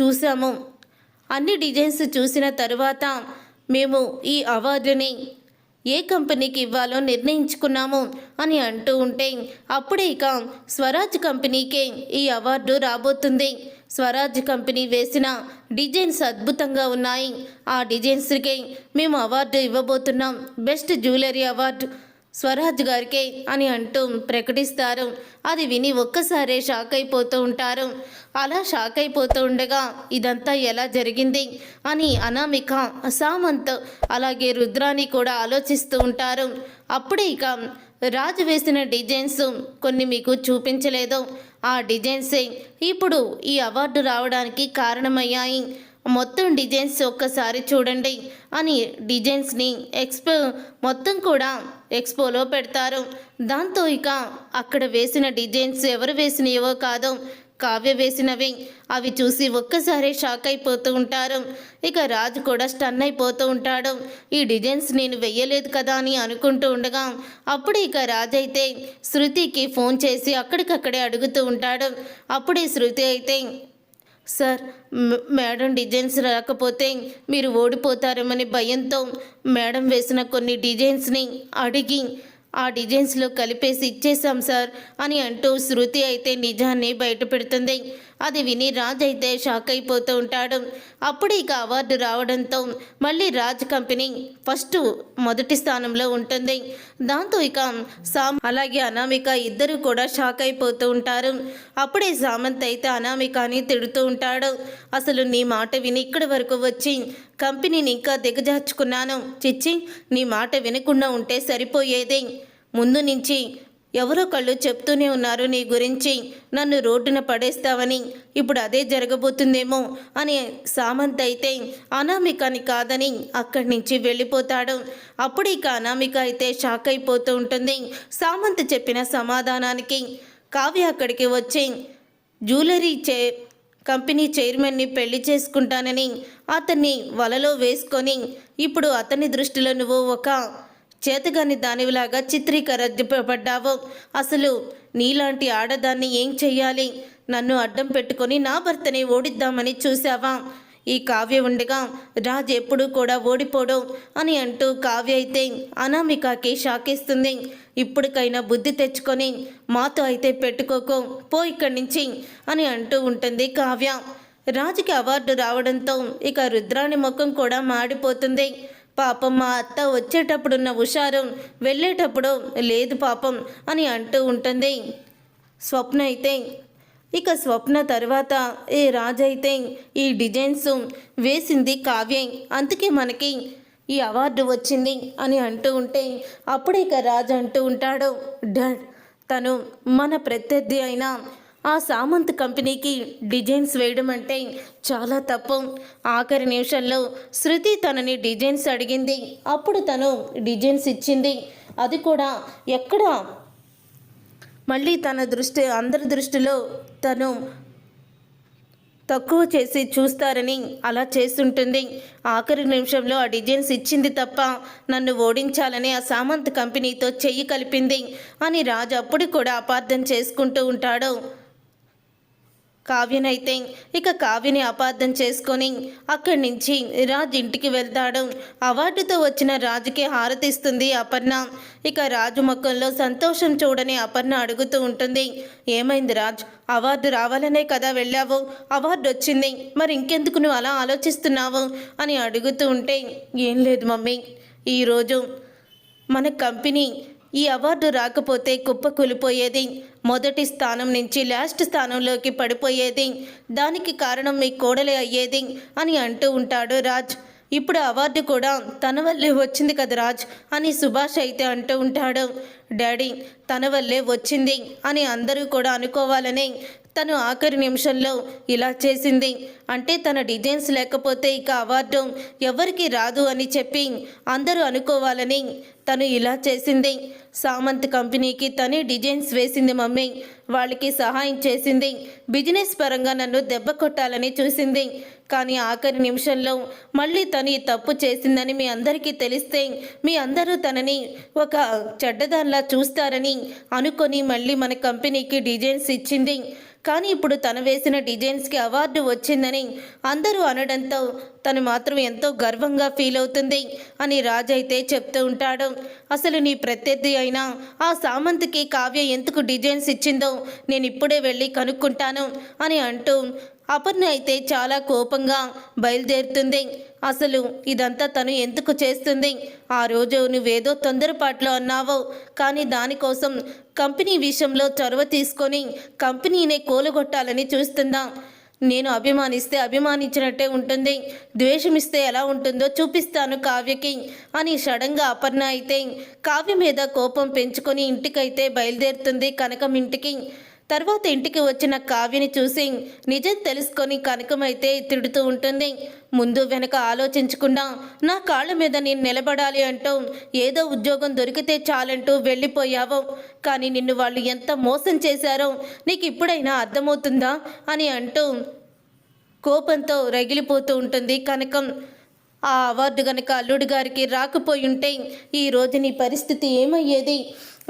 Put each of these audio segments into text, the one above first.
చూసాము అన్ని డిజైన్స్ చూసిన తరువాత మేము ఈ అవార్డుని ఏ కంపెనీకి ఇవ్వాలో నిర్ణయించుకున్నాము అని అంటూ ఉంటే అప్పుడే ఇక స్వరాజ్ కంపెనీకే ఈ అవార్డు రాబోతుంది. స్వరాజ్ కంపెనీ వేసిన డిజైన్స్ అద్భుతంగా ఉన్నాయి. ఆ డిజైన్స్కి మేము అవార్డు ఇవ్వబోతున్నాం. బెస్ట్ జ్యువెలరీ అవార్డు స్వరాజ్ గారికే అని అంటూ ప్రకటిస్తారు. అది విని ఒక్కసారే షాక్ అయిపోతూ ఉంటారు. అలా షాక్ అయిపోతూ ఉండగా ఇదంతా ఎలా జరిగింది? అని అనామిక సామంత్ అలాగే రుద్రాని కూడా ఆలోచిస్తూ ఉంటారు. అప్పుడే ఇక రాజు వేసిన డిజైన్స్ కొన్ని మీకు చూపించలేదు. ఆ డిజైన్సే ఇప్పుడు ఈ అవార్డు రావడానికి కారణమయ్యాయి. మొత్తం డిజైన్స్ ఒక్కసారి చూడండి అని డిజైన్స్ని ఎక్స్పో మొత్తం కూడా ఎక్స్పోలో పెడతారు. దాంతో ఇక అక్కడ వేసిన డిజైన్స్ ఎవరు వేసినవో కాదో కావ్య వేసినవి. అవి చూసి ఒక్కసారి షాక్ అయిపోతూ ఉంటారు. ఇక రాజు కూడా స్టన్ అయిపోతూ ఉంటాడు. ఈ డిజైన్స్ నేను వెయ్యలేదు కదా అని అనుకుంటూ ఉండగా అప్పుడు ఇక రాజు అయితే శృతికి ఫోన్ చేసి అక్కడికక్కడే అడుగుతూ ఉంటాడు. అప్పుడే శృతి అయితే సార్ మేడం డిజైన్స్ రాకపోతే మీరు ఓడిపోతారేమని భయంతో మేడం వేసిన కొన్ని డిజైన్స్ని అడిగి ఆ డిజైన్స్లో కలిపేసి ఇచ్చేసాం సార్ అని అంటూ శృతి అయితే నిజాన్ని బయట పెడుతుంది అది విని రాజ్ అయితే షాక్ అయిపోతూ ఉంటాడు. అప్పుడు ఇక అవార్డు రావడంతో మళ్ళీ రాజ్ కంపెనీ ఫస్ట్ మొదటి స్థానంలో ఉంటుంది. దాంతో ఇక సామ్ అలాగే అనామిక ఇద్దరు కూడా షాక్ అయిపోతూ ఉంటారు. అప్పుడే సామంత్ అయితే అనామికని తిడుతూ ఉంటాడు. అసలు నీ మాట విని ఇక్కడి వరకు వచ్చి కంపెనీని ఇంకా దిగజార్చుకున్నాను. చిచ్చి నీ మాట వినకుండా ఉంటే సరిపోయేది. ముందు నుంచి ఎవరో కళ్ళు చెప్తూనే ఉన్నారు నీ గురించి. నన్ను రోడ్డున పడేస్తావని. ఇప్పుడు అదే జరగబోతుందేమో అని సామంత్ అయితే అనామికని కాదని అక్కడి నుంచి వెళ్ళిపోతాడు. అప్పుడు ఇక అనామిక అయితే షాక్ అయిపోతూ ఉంటుంది. సామంత్ చెప్పిన సమాధానానికి కావ్య అక్కడికి వచ్చి జ్యువెలరీ చే కంపెనీ చైర్మన్ని పెళ్ళి చేసుకుంటానని అతన్ని వలలో వేసుకొని ఇప్పుడు అతని దృష్టిలో నువ్వు ఒక చేతగాని దానిలాగా చిత్రీకరించబడ్డావు అసలు నీలాంటి ఆడదాన్ని ఏం చెయ్యాలి? నన్ను అడ్డం పెట్టుకొని నా భర్తని ఓడిద్దామని చూసావా ఈ కావ్య ఉండగా రాజ్ ఎప్పుడూ కూడా ఓడిపోడు అని అంటూ కావ్య అయితే అనామికకి షాకేస్తుంది. ఇప్పటికైనా బుద్ధి తెచ్చుకొని మాతో అయితే పెట్టుకోకు పో ఇక్కడి నుంచి అని అంటూ ఉంటుంది కావ్య. రాజుకి అవార్డు రావడంతో ఇక రుద్రాణి ముఖం కూడా మాడిపోతుంది. పాపం మా అత్త వచ్చేటప్పుడున్న హుషారు వెళ్ళేటప్పుడు లేదు పాపం అని అంటూ ఉంటుంది. స్వప్న అయితే ఇక స్వప్న తర్వాత ఏ రాజైతే ఈ డిజైన్స్ వేసింది కావ్యం అందుకే మనకి ఈ అవార్డు వచ్చింది అని అంటూ ఉంటే అప్పుడు ఇక రాజు అంటూ ఉంటాడు. డాడ్ తను మన ప్రత్యర్థి అయిన ఆ సామంత్ కంపెనీకి డిజైన్స్ వేయడం అంటే చాలా తప్పు. ఆఖరి నిమిషంలో శృతి తనని డిజైన్స్ అడిగింది. అప్పుడు తను డిజైన్స్ ఇచ్చింది. అది కూడా ఎక్కడ? మళ్ళీ తన దృష్టి అందరి దృష్టిలో తను తక్కువ చేసి చూస్తారని అలా చేస్తుంటుంది. ఆఖరి నిమిషంలో ఆ డిజైన్స్ ఇచ్చింది తప్ప నన్ను ఓడించాలని ఆ సామంత్ కంపెనీతో చెయ్యి కలిపింది అని రాజు అప్పుడు కూడా అపార్థం చేసుకుంటూ ఉంటాడు. కావ్యనైతే ఇక కావ్యని అపార్థం చేసుకొని అక్కడి నుంచి రాజ్ ఇంటికి వెళ్తాడు. అవార్డుతో వచ్చిన రాజుకి హారతిస్తుంది అపర్ణ. ఇక రాజు ముఖంలో సంతోషం చూడని అపర్ణ అడుగుతూ ఉంటుంది. ఏమైంది రాజ్? అవార్డు రావాలనే కదా వెళ్ళావు? అవార్డు వచ్చింది. మరి ఇంకెందుకు నువ్వు అలా ఆలోచిస్తున్నావు? అని అడుగుతూ ఉంటే ఏం లేదు మమ్మీ. ఈరోజు మన కంపెనీ ఈ అవార్డు రాకపోతే కుప్ప కూలిపోయేది మొదటి స్థానం నుంచి లాస్ట్ స్థానంలోకి పడిపోయేది. దానికి కారణం మీ కోడలే అయ్యేది అని అంటూ ఉంటాడు రాజ్. ఇప్పుడు అవార్డు కూడా తన వల్లే వచ్చింది కదా రాజ్ అని సుభాష్ అయితే అంటూ ఉంటాడు. డాడీ తన వల్లే వచ్చింది అని అందరూ కూడా అనుకోవాలని తను ఆఖరి నిమిషంలో ఇలా చేసింది. అంటే తన డిజైన్స్ లేకపోతే ఇక అవార్డు ఎవరికి రాదు అని చెప్పి అందరూ అనుకోవాలని తను ఇలా చేసింది. సామంత్ కంపెనీకి తనే డిజైన్స్ వేసింది మమ్మీ. వాళ్ళకి సహాయం చేసింది. బిజినెస్ పరంగా నన్ను దెబ్బ కొట్టాలని చూసింది. కానీ ఆఖరి నిమిషంలో మళ్ళీ తను ఈ తప్పు చేసిందని మీ అందరికీ తెలిస్తే మీ అందరూ తనని ఒక చెడ్డదాన్లా చూస్తారని అనుకొని మళ్ళీ మన కంపెనీకి డిజైన్స్ ఇచ్చింది. కానీ ఇప్పుడు తను వేసిన డిజైన్స్కి అవార్డు వచ్చిందని అందరూ అనడంతో తను మాత్రం ఎంతో గర్వంగా ఫీల్ అవుతుంది అని రాజు అయితే చెప్తూ ఉంటాడు. అసలు నీ ప్రత్యర్థి అయినా ఆ సామంత్కి కావ్య ఎందుకు డిజైన్స్ ఇచ్చిందో నేను ఇప్పుడే వెళ్ళి కనుక్కుంటాను అని అంటూ అపర్ణ అయితే చాలా కోపంగా బయలుదేరుతుంది. అసలు ఇదంతా తను ఎందుకు చేస్తుంది? ఆ రోజు నువ్వేదో తొందరపాట్లో అన్నావు. కానీ దానికోసం కంపెనీ విషయంలో చొరవ తీసుకొని కంపెనీనే కోలుగొట్టాలని చూస్తుందా. నేను అభిమానిస్తే అభిమానించినట్టే ఉంటుంది. ద్వేషమిస్తే ఎలా ఉంటుందో చూపిస్తాను కావ్యకి అని సడన్గా అపర్ణ అయితే కావ్య మీద కోపం పెంచుకొని ఇంటికైతే బయలుదేరుతుంది కనకం ఇంటికి తర్వాత ఇంటికి వచ్చిన కావ్యని చూసి నిజం తెలుసుకొని కనకమైతే తిడుతూ ఉంటుంది. ముందు వెనక ఆలోచించకుండా నా కాళ్ళ మీద నేను నిలబడాలి అంటూ ఏదో ఉద్యోగం దొరికితే చాలంటూ వెళ్ళిపోయావు. కానీ నిన్ను వాళ్ళు ఎంత మోసం చేశారో నీకు ఇప్పుడైనా అర్థమవుతుందా అని అంటూ కోపంతో రగిలిపోతూ ఉంటుంది కనకం. ఆ అవార్డు గనక అల్లుడు గారికి రాకపోయి ఉంటే ఈ రోజు నీ పరిస్థితి ఏమయ్యేది?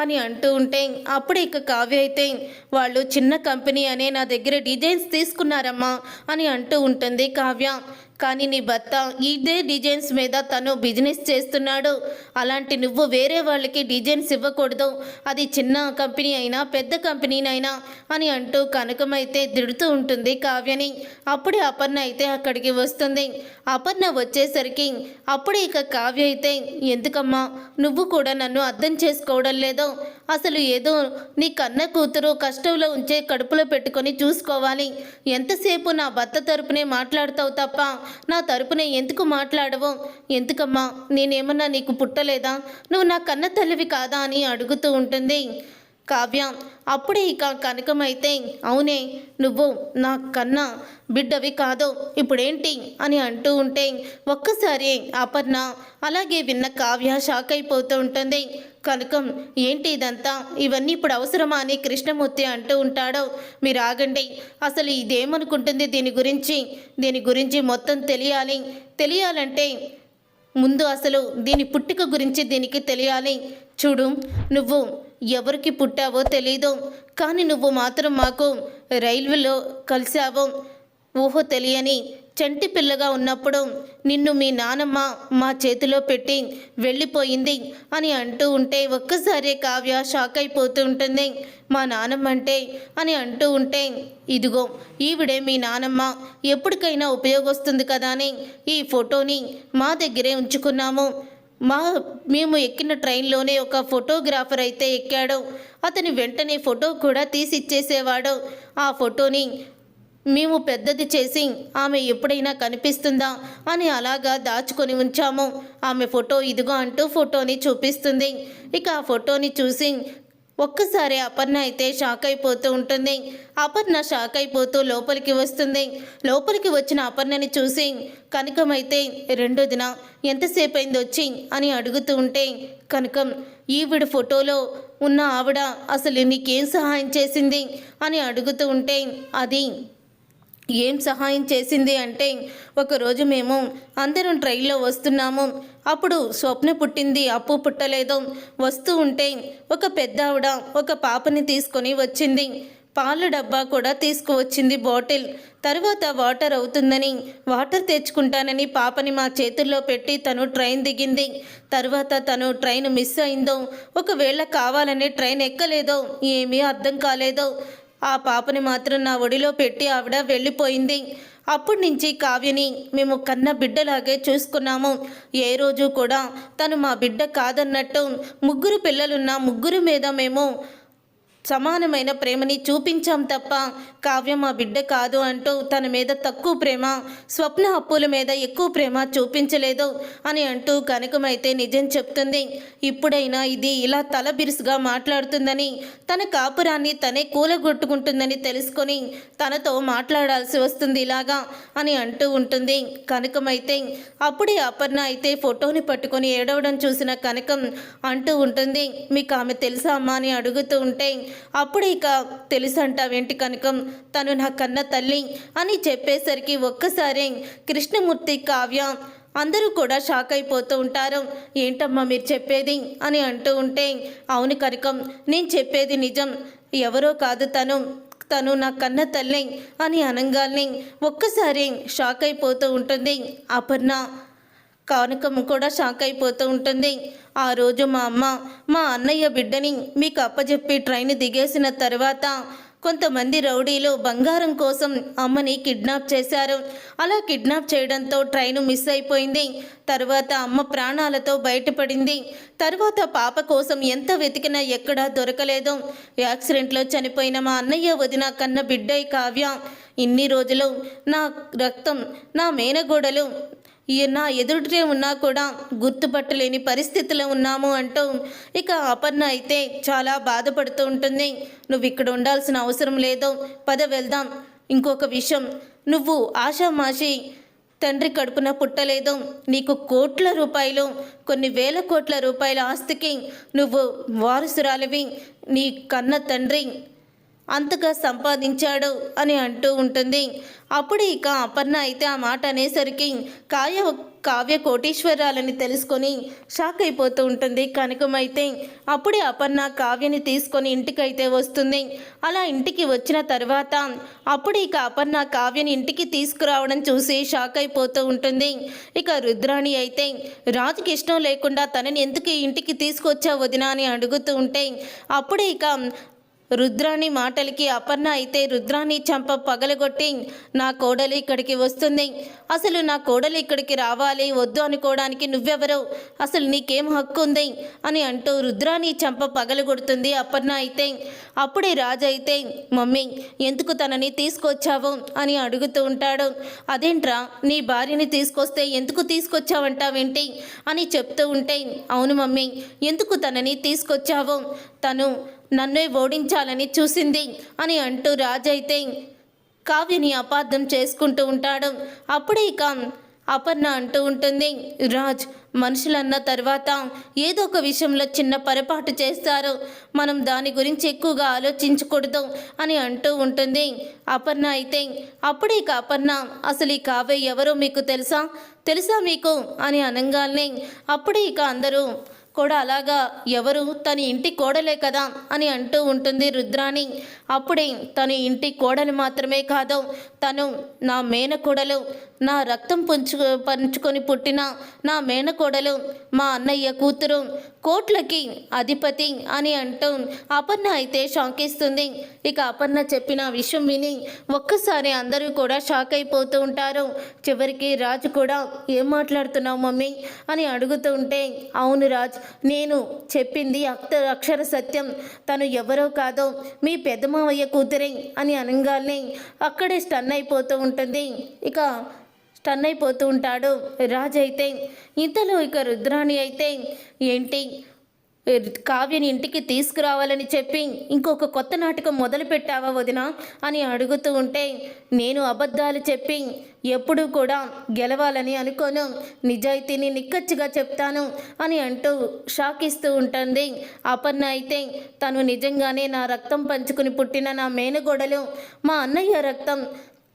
అని అంటూ ఉంటే అప్పుడు ఇక కావ్య అయితే వాళ్ళు చిన్న కంపెనీ అనే నా దగ్గర డిజైన్స్ తీసుకున్నారమ్మా అని అంటూ ఉంటుంది కావ్య. కానీ నీ భర్త ఇదే డిజైన్స్ మీద తను బిజినెస్ చేస్తున్నాడు. అలాంటి నువ్వు వేరే వాళ్ళకి డిజైన్స్ ఇవ్వకూడదు. అది చిన్న కంపెనీ అయినా పెద్ద కంపెనీనైనా అని అంటూ కనకమైతే తిడుతూ ఉంటుంది కావ్యని. అప్పుడే అపర్ణ అయితే అక్కడికి వస్తుంది. అపర్ణ వచ్చేసరికి అప్పుడే ఇక కావ్య అయితే ఎందుకమ్మా? నువ్వు కూడా నన్ను అర్థం చేసుకోవడం లేదో. అసలు ఏదో నీ కన్న కూతురు కష్టంలో ఉంచే కడుపులో పెట్టుకొని చూసుకోవాలి. ఎంతసేపు నా భర్త తరపునే మాట్లాడతావు తప్ప నా తరపునే ఎందుకు మాట్లాడవు? ఎందుకమ్మా నేనేమన్నా నీకు పుట్టలేదా? నువ్వు నా కన్న తల్లివి కాదా అని అడుగుతూ ఉంటుంది. కావ్య అప్పుడే ఇక కనకమైతే అవునే నువ్వు నా కన్న బిడ్డవి కాదు ఇప్పుడేంటి? అని అంటూ ఉంటే ఒక్కసారి అపర్ణ అలాగే విన్న కావ్య షాక్ అయిపోతూ ఉంటుంది. కనకం ఏంటి ఇదంతా? ఇవన్నీ ఇప్పుడు అవసరమా అని కృష్ణమూర్తి అంటూ ఉంటాడో. మీరు ఆగండి. అసలు ఇదేమనుకుంటుంది దీని గురించి? దీని గురించి మొత్తం తెలియాలి. తెలియాలంటే ముందు అసలు దీని పుట్టుక గురించి దీనికి తెలియాలి. చూడు నువ్వు ఎవరికి పుట్టావో తెలీదు. కానీ నువ్వు మాత్రం మాకు రైల్వేలో కలిసావు ఊహో తెలియని చంటి పిల్లగా ఉన్నప్పుడు నిన్ను మీ నానమ్మ మా చేతిలో పెట్టి వెళ్ళిపోయింది అని అంటూ ఉంటే ఒక్కసారి కావ్య షాక్ అయిపోతూ ఉంటుంది. మా నానమ్మ అంటే అని అంటూ ఉంటే ఇదిగో ఈవిడే మీ నానమ్మ. ఎప్పటికైనా ఉపయోగొస్తుంది కదా అని ఈ ఫోటోని మా దగ్గరే ఉంచుకున్నాము. మా మేము ఎక్కిన ట్రైన్లోనే ఒక ఫోటోగ్రాఫర్ అయితే ఎక్కాడు. అతని వెంటనే ఫోటో కూడా తీసి ఇచ్చేసేవాడు ఆ ఫోటోని మేము పెద్దది చేసి ఆమె ఎప్పుడైనా కనిపిస్తుందా అని అలాగా దాచుకొని ఉంచాము. ఆమె ఫోటో ఇదిగో అంటూ ఫోటోని చూపిస్తుంది. ఇక ఆ ఫోటోని చూసి ఒక్కసారి అపర్ణ అయితే షాక్ అయిపోతూ ఉంటుంది. అపర్ణ షాక్ అయిపోతూ లోపలికి వస్తుంది. లోపలికి వచ్చిన అపర్ణని చూసి కనకమైతే రెండో దిన ఎంతసేపు అయింది వచ్చి? అని అడుగుతూ ఉంటే కనకం ఈవిడ ఫోటోలో ఉన్న ఆవిడ అసలు నీకేం సహాయం చేసింది? అని అడుగుతూ ఉంటే అది ఏం సహాయం చేసింది అంటే ఒకరోజు మేము అందరం ట్రైన్లో వస్తున్నాము. అప్పుడు స్వప్న పుట్టింది అప్పు పుట్టలేదు. వస్తూ ఉంటే ఒక పెద్ద ఆవిడ ఒక పాపని తీసుకొని వచ్చింది. పాల డబ్బా కూడా తీసుకువచ్చింది బాటిల్. తర్వాత వాటర్ అవుతుందని వాటర్ తెచ్చుకుంటానని పాపని మా చేతుల్లో పెట్టి తను ట్రైన్ దిగింది. తర్వాత తను ట్రైన్ మిస్ అయిందో ఒకవేళ కావాలని ట్రైన్ ఎక్కలేదో ఏమీ అర్థం కాలేదో. ఆ పాపని మాత్రం నా ఒడిలో పెట్టి ఆవిడ వెళ్ళిపోయింది. అప్పటి నుంచి కావ్యని మేము కన్న బిడ్డలాగే చూసుకున్నాము. ఏ రోజు కూడా తను మా బిడ్డ కాదన్నట్టు ముగ్గురు పిల్లలున్న ముగ్గురు మీద మేము సమానమైన ప్రేమని చూపించాం తప్ప కావ్య మా బిడ్డ కాదు అంటూ తన మీద తక్కువ ప్రేమ స్వప్న అప్పుల మీద ఎక్కువ ప్రేమ చూపించలేదు అని అంటూ కనకమైతే నిజం చెప్తుంది. ఇప్పుడైనా ఇది ఇలా తల బిరుసుగా మాట్లాడుతుందని తన కాపురాన్ని తనే కూలగొట్టుకుంటుందని తెలుసుకొని తనతో మాట్లాడాల్సి వస్తుంది ఇలాగా అని అంటూ ఉంటుంది. కనకమైతే అప్పుడే అపర్ణ అయితే ఫోటోని పట్టుకొని ఏడవడం చూసిన కనకం అంటూ ఉంటుంది. మీకు ఆమె తెలుసా అమ్మా? అని అడుగుతూ ఉంటే అప్పుడు ఇక తెలుసంటావేంటి కనకం? తను నా కన్న తల్లి అని చెప్పేసరికి ఒక్కసారి కృష్ణమూర్తి కావ్య అందరూ కూడా షాక్ అయిపోతూ ఉంటారు. ఏంటమ్మా మీరు చెప్పేది? అని అంటూ ఉంటే అవును కనకం నేను చెప్పేది నిజం. ఎవరో కాదు తను. తను నా కన్న తల్లి అని అనగానే ఒక్కసారి షాక్ అయిపోతూ ఉంటుంది. అపర్ణ కానుకము కూడా షాక్ అయిపోతూ ఉంటుంది. ఆ రోజు మా అమ్మ మా అన్నయ్య బిడ్డని మీకు అప్పజెప్పి ట్రైన్ దిగేసిన తర్వాత కొంతమంది రౌడీలు బంగారం కోసం అమ్మని కిడ్నాప్ చేశారు. అలా కిడ్నాప్ చేయడంతో ట్రైన్ మిస్ అయిపోయింది. తర్వాత అమ్మ ప్రాణాలతో బయటపడింది. తర్వాత పాప కోసం ఎంత వెతికినా ఎక్కడా దొరకలేదు. యాక్సిడెంట్లో చనిపోయిన మా అన్నయ్య వదిన కన్న బిడ్డై కావ్య ఇన్ని రోజులు నా రక్తం నా మేనగోడలు ఈయన నా ఎదుటే ఉన్నా కూడా గుర్తుపట్టలేని పరిస్థితిలో ఉన్నాము అంటూ ఇక అపర్ణ అయితే చాలా బాధపడుతూ ఉంటుంది. నువ్వు ఇక్కడ ఉండాల్సిన అవసరం లేదు. పద వెళ్దాం. ఇంకొక విషయం. నువ్వు ఆషామాషి తండ్రి కడుపున పుట్టలేదు. నీకు కోట్ల రూపాయలు కొన్ని వేల కోట్ల రూపాయల ఆస్తికి నువ్వు వారసురాలివి. నీ కన్న తండ్రి అంతగా సంపాదించాడు అని అంటూ ఉంటుంది. అప్పుడు ఇక అపర్ణ అయితే ఆ మాట అనేసరికి కాయ కావ్య కోటీశ్వరాలని తెలుసుకొని షాక్ అయిపోతూ ఉంటుంది కనకమైతే. అప్పుడే అపర్ణ కావ్యని తీసుకొని ఇంటికైతే వస్తుంది. అలా ఇంటికి వచ్చిన తర్వాత అప్పుడు ఇక అపర్ణ కావ్యని ఇంటికి తీసుకురావడం చూసి షాక్ అయిపోతూ ఉంటుంది. ఇక రుద్రాణి అయితే రాజుకి ఇష్టం లేకుండా తనని ఎందుకు ఇంటికి తీసుకొచ్చా వదినా? అని అడుగుతూ ఉంటే అప్పుడే ఇక రుద్రాణి మాటలకి అపర్ణ అయితే రుద్రాణి చంప పగలగొట్టి నా కోడలు ఇక్కడికి వస్తుంది. అసలు నా కోడలు ఇక్కడికి రావాలి వద్దు అనుకోవడానికి నువ్వెవరు? అసలు నీకేం హక్కు ఉంది? అని అంటూ రుద్రాణి చంప పగలగొడుతుంది అపర్ణ అయితే. అప్పుడే రాజు అయితే మమ్మీ ఎందుకు తనని తీసుకొచ్చావు? అని అడుగుతూ ఉంటాడు. అదేంట్రా నీ భార్యని తీసుకొస్తే ఎందుకు తీసుకొచ్చావంటావేంటి? అని చెప్తూ ఉంటే అవును మమ్మీ ఎందుకు తనని తీసుకొచ్చావు? తను నన్నే ఓడించాలని చూసింది అని అంటూ రాజైతే కావ్యని అపార్థం చేసుకుంటూ ఉంటాడు. అప్పుడే ఇక అపర్ణ అంటూ ఉంటుంది రాజ్ మనుషులన్న తర్వాత ఏదో ఒక విషయంలో చిన్న పొరపాటు చేస్తారు. మనం దాని గురించి ఎక్కువగా ఆలోచించకూడదు అని అంటూ ఉంటుంది. అపర్ణ అయితే అప్పుడే ఇక అపర్ణ అసలు ఈ కావ్య ఎవరో మీకు తెలుసా? తెలుసా మీకు? అని అనగానే అప్పుడే ఇక అందరూ కూడా అలాగా ఎవరు తన ఇంటి కోడలే కదా అని అంటూ ఉంటుంది రుద్రాణి. అప్పుడే తన ఇంటి కోడలు మాత్రమే కాదు తను నా మేనకోడలు నా రక్తం పుంచు పంచుకొని పుట్టిన నా మేనకోడలు మా అన్నయ్య కూతురు కోట్లకి అధిపతి అని అంటూ అపర్ణ అయితే షాకిస్తుంది. ఇక అపర్ణ చెప్పిన విషయం విని ఒక్కసారి అందరూ కూడా షాక్ అయిపోతూ ఉంటారు. చివరికి రాజు కూడా ఏం మాట్లాడుతున్నావు మమ్మీ? అని అడుగుతూ ఉంటే అవును రాజ్ నేను చెప్పింది అక్త అక్షర సత్యం. తను ఎవరో కాదో మీ పెద్దమావయ్య కూతురే అని అనగానే అక్కడే స్టన్ అయిపోతూ ఉంటుంది. ఇక తన్నైపోతూ ఉంటాడు. రాజు అయితే ఇంతలో ఇక రుద్రాణి అయితే ఏంటి? కావ్యని ఇంటికి తీసుకురావాలని చెప్పి ఇంకొక కొత్త నాటకం మొదలు పెట్టావా వదిన? అని అడుగుతూ ఉంటే నేను అబద్ధాలు చెప్పి ఎప్పుడూ కూడా గెలవాలని అనుకోను. నిజాయితీని నిక్కచ్చిగా చెప్తాను అని అంటూ షాక్ ఇస్తూ ఉంటుంది. అపర్ణ అయితే తను నిజంగానే నా రక్తం పంచుకుని పుట్టిన నా మేనగోడలు. మా అన్నయ్య రక్తం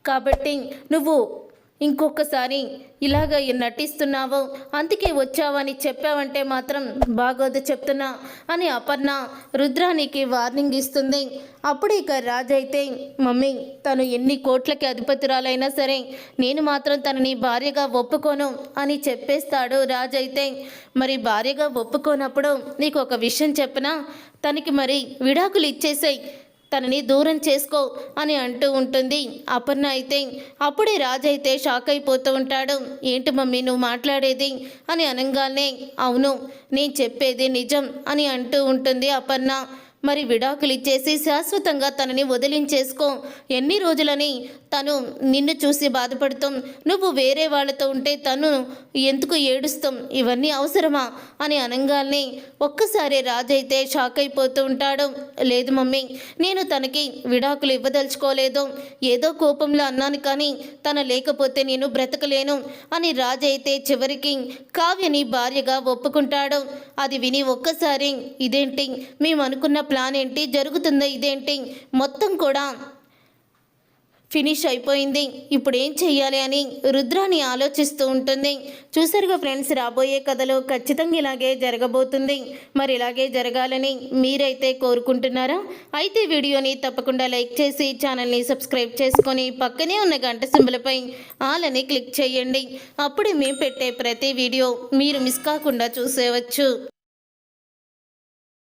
కాబట్టి నువ్వు ఇంకొకసారి ఇలాగ నటిస్తున్నావు అందుకే వచ్చావని చెప్పావంటే మాత్రం బాగోదు చెప్తున్నా అని అపర్ణ రుద్రానికి వార్నింగ్ ఇస్తుంది. అప్పుడు ఇక రాజైతే మమ్మీ తను ఎన్ని కోట్లకి అధిపతురాలైనా సరే నేను మాత్రం తనని భార్యగా ఒప్పుకోను అని చెప్పేస్తాడు రాజైతే మరి భార్యగా ఒప్పుకోనప్పుడు నీకు ఒక విషయం చెప్పినా? తనకి మరి విడాకులు ఇచ్చేసాయి. తనని దూరం చేసుకో అని అంటూ ఉంటుంది. అపర్ణ అయితే అప్పుడే రాజు అయితే షాక్ అయిపోతూ ఉంటాడు. ఏంటి మమ్మీ నువ్వు మాట్లాడేది? అని అనగానే అవును నేను చెప్పేది నిజం అని అంటూ ఉంటుంది అపర్ణ. మరి విడాకులు ఇచ్చేసి శాశ్వతంగా తనని వదిలించేసుకో. ఎన్ని రోజులని తను నిన్ను చూసి బాధపడుతాం. నువ్వు వేరే వాళ్ళతో ఉంటే తను ఎందుకు ఏడుస్తాం? ఇవన్నీ అవసరమా? అని అనగానే ఒక్కసారి రాజైతే షాక్ అయిపోతూ ఉంటాడు. లేదు మమ్మీ నేను తనకి విడాకులు ఇవ్వదలుచుకోలేదు. ఏదో కోపంలో అన్నాను కానీ తన లేకపోతే నేను బ్రతకలేను అని రాజైతే చివరికి కావ్యని భార్యగా ఒప్పుకుంటాడు. అది విని ఒక్కసారి ఇదేంటి? మేము అనుకున్న ప్లాన్ ఏంటి? జరుగుతుందో ఇదేంటి? మొత్తం కూడా ఫినిష్ అయిపోయింది. ఇప్పుడు ఏం చెయ్యాలి అని రుద్రాని ఆలోచిస్తూ ఉంటుంది. చూసారుగా ఫ్రెండ్స్ రాబోయే కథలో ఖచ్చితంగా ఇలాగే జరగబోతుంది. మరి ఇలాగే జరగాలని మీరైతే కోరుకుంటున్నారా? అయితే వీడియోని తప్పకుండా లైక్ చేసి ఛానల్ని సబ్స్క్రైబ్ చేసుకొని పక్కనే ఉన్న గంట సింబలపై ఆలని క్లిక్ చేయండి. అప్పుడు మేము పెట్టే ప్రతి వీడియో మీరు మిస్ కాకుండా చూసేవచ్చు.